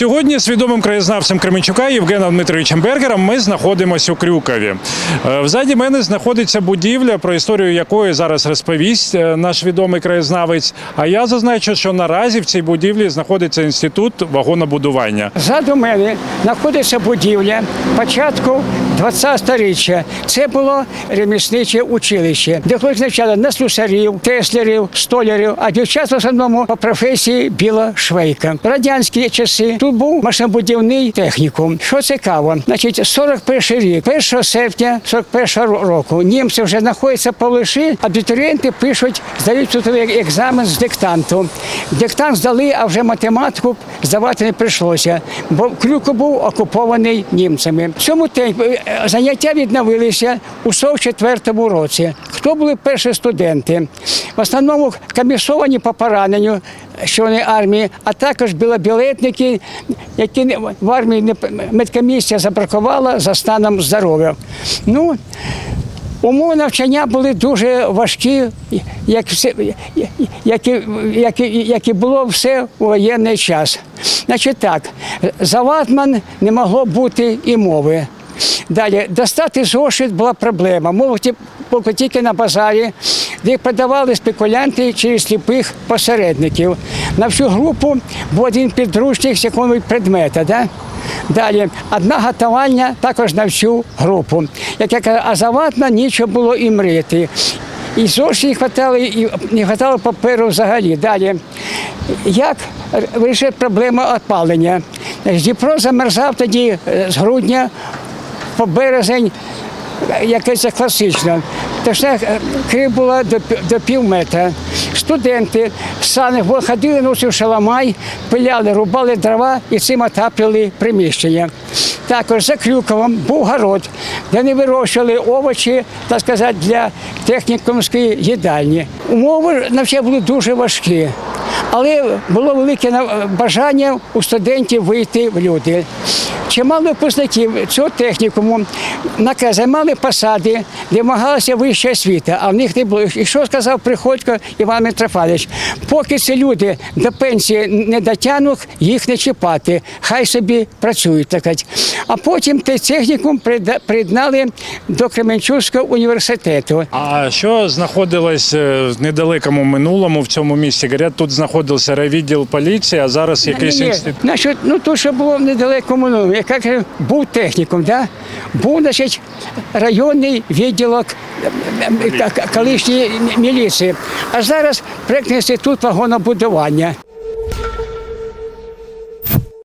Сьогодні з відомим краєзнавцем Кременчука Євгеном Дмитровичем Бергером ми знаходимося у Крюкові. Е, Взаді мене знаходиться будівля, про історію якої зараз розповість е, наш відомий краєзнавець. А я зазначу, що наразі в цій будівлі знаходиться інститут вагонобудування. Ззаду мене знаходиться будівля початку 20 століття. Це було ремісниче училище, де хлопці навчали на слюсарів, теслярів, столярів, а дівчат в основному по професії біла швейка. В радянські часи тут був машинобудівний технікум. Що цікаво, значить, 41 рік, 1 серпня 41 року, німці вже знаходяться по лиші, абітурієнти пишуть, здають тут екзамен з диктанту. Диктант здали, а вже математику здавати не прийшлося, бо Крюков був окупований німцями. Цьому темпі заняття відновилися у 44-му році. Хто були перші студенти? В основному комісовані по пораненню, вони армії, а також білобілетники, які в армії медкомісія забракувала за станом здоров'я. Ну, Умови навчання були дуже важкі, як, все, як, як, як і було все у воєнний час. Значить так, за ватман не могло бути і мови. Далі, достати зошит була проблема. Поки тільки на базарі, де продавали спекулянти через сліпих посередників. На всю групу був один підручник з якогось предмета. Да? Далі одна готувальня також на всю групу. Як я кажу, а заватна нічого було і мрити. І зовсім не хватало, і не хватало паперу взагалі. Далі, як вирішити проблему опалення? Дніпро замерзав тоді е, з грудня по березень, е, якесь класично. Тож крив була до, до пів метра. Студенти сани ходили ночі в шаламай, пиляли, рубали дрова і цим отаплювали приміщення. Також за Крюковом був город, де вони вирощували овочі, так сказати, для технікумської їдальні. Умови навчання були дуже важкі. Але було велике бажання у студентів вийти в люди. Чимало випускників цього технікуму займали посади, де вимагалася вища освіта, а в них не було. І що сказав Приходько Іван Митрофанович? Поки ці люди до пенсії не дотягнуть, їх не чіпати, хай собі працюють. Так. А потім той технікум приєднали до Кременчуцького університету. А що знаходилось е, в недалекому минулому в цьому місці? Говорять, тут знаходився райвідділ поліції, а зараз якийсь інститут. Значить, ну то, що було в недалекому, ну, як був техніком, да? був значить, районний відділок колишньої міліції. А зараз проєктний інститут вагонобудування.